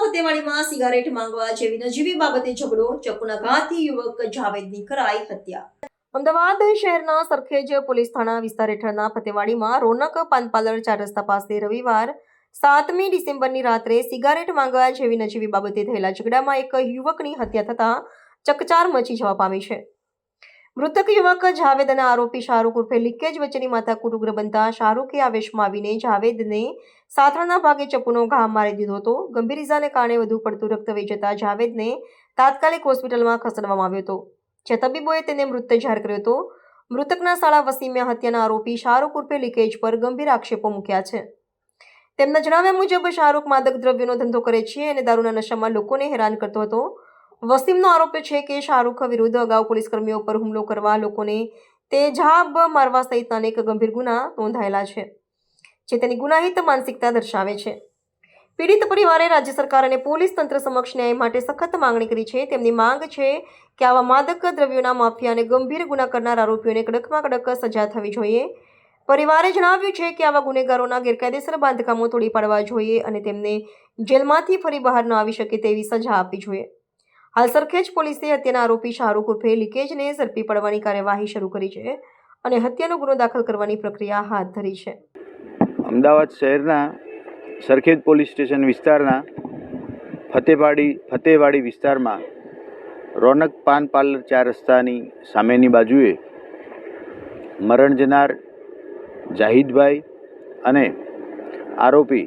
ફતેવાડીમાં cigarette માંગવા જેવી નજીવી બાબતે ઝઘડો ચપ્પુના ઘાથી યુવક જાવેદની કરાઈ હત્યા. અમદાવાદ શહેરના સરખેજ પોલીસ થાણા વિસ્તાર હેઠળના ફતેવાડીમાં રોનક પાનપાલર ચાર રસ્તા પાસે રવિવાર સાતમી ડિસેમ્બરની રાત્રે સિગારેટ માંગવા જેવી નજીવી બાબતે થયેલા ઝઘડામાં એક યુવકની હત્યા થતાં ચકચાર મચી જવા પામી છે. મૃતક યુવક જાવેદ અને આરોપી શાહરૂખ ઉર્ફે લીકેજ વચ્ચેની માથાકૂટ ઉગ્ર બનતા શાહરૂખે આવેશમાં આવીને જાવેદને સાથળના ભાગે ચપ્પુનો ઘા મારી દીધો હતો. ગંભીર ઇજાને કારણે વધુ પડતું રક્ત વહી જતા જાવેદને તાત્કાલિક હોસ્પિટલમાં ખસેડવામાં આવ્યો હતો. જે તબીબોએ તેને મૃત જાહેર કર્યો હતો. મૃતકના શાળા વસીમે હત્યાના આરોપી શાહરૂખ ઉર્ફે લીકેજ પર ગંભીર આક્ષેપો મૂક્યા છે. તેમના જણાવ્યા મુજબ શાહરૂખ માદક દ્રવ્યોનો ધંધો કરે છે અને દારૂના નશામાં લોકોને હેરાન કરતો હતો. વસીમનો આરોપ છે કે શાહરૂખ વિરુદ્ધ અગાઉ પોલીસ કર્મીઓ પર હુમલો કરવા લોકોને તેજાબ મારવા સહિત અનેક ગંભીર ગુના નોંધાયેલા છે, જે તેની ગુનાહિત માનસિકતા દર્શાવે છે. પીડિત પરિવારે રાજ્ય સરકાર અને પોલીસ તંત્ર સમક્ષ ન્યાય માટે સખત માંગણી કરી છે. તેમની માંગ છે કે આવા માદક દ્રવ્યોના માફિયા અને ગંભીર ગુના કરનાર આરોપીઓને કડકમાં કડક સજા થવી જોઈએ. પરિવારે જણાવ્યું છે કે આવા ગુનેગારોના ગેરકાયદેસર બાંધકામો તોડી પાડવા જોઈએ અને તેમને જેલમાંથી ફરી બહાર ન આવી શકે તેવી સજા આપવી જોઈએ. હાલ સરખેજ પોલીસે હત્યાના આરોપી શાહરૂખ ઉર્ફે લીકેજને ઝડપી પડવાની કાર્યવાહી શરૂ કરી છે અને હત્યાનો ગુનો દાખલ કરવાની પ્રક્રિયા હાથ ધરી છે. અમદાવાદ શહેરના સરખેજ પોલીસ સ્ટેશન વિસ્તારના ફતેવાડી ફતેવાડી વિસ્તારમાં રોનક પાન પાર્લર ચાર રસ્તાની સામેની બાજુએ મરણ જનાર જાહિદભાઈ અને આરોપી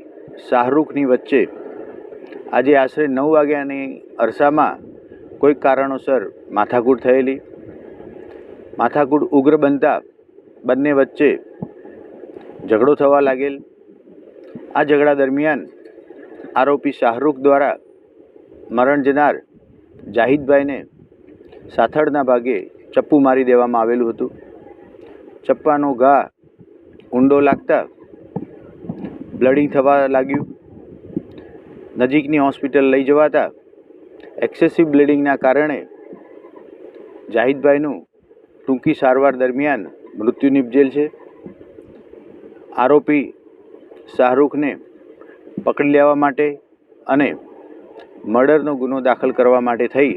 શાહરૂખની વચ્ચે આજે આશરે નવ વાગ્યાની અરસામાં કોઈક કારણોસર માથાકૂટ થયેલી, માથાકૂટ ઉગ્ર બનતા બંને વચ્ચે ઝઘડો થવા લાગેલ. આ ઝઘડા દરમિયાન આરોપી શાહરૂખ દ્વારા મરણ જનાર જાહિદભાઈને સાથળના ભાગે ચપ્પુ મારી દેવામાં આવેલું હતું. ચપ્પાનો ઘા ઊંડો લાગતા બ્લડિંગ થવા લાગ્યું. નજીકની હોસ્પિટલ લઈ જવાતા એક્સેસિવ બ્લીડિંગના કારણે જાહિદભાઈનું ટૂંકી સારવાર દરમિયાન મૃત્યુ નિપજેલ છે. આરોપી શાહરૂખને પકડી લેવા માટે અને મર્ડરનો ગુનો દાખલ કરવા માટે થઈ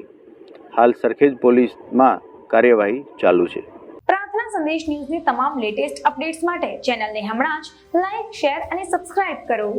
હાલ સરખેજ પોલીસમાં કાર્યવાહી ચાલુ છે. પ્રાર્થના સંદેશ ન્યૂઝની તમામ લેટેસ્ટ અપડેટ્સ માટે ચેનલને હમણાં જ લાઈક, શેર અને સબસ્ક્રાઇબ કરો.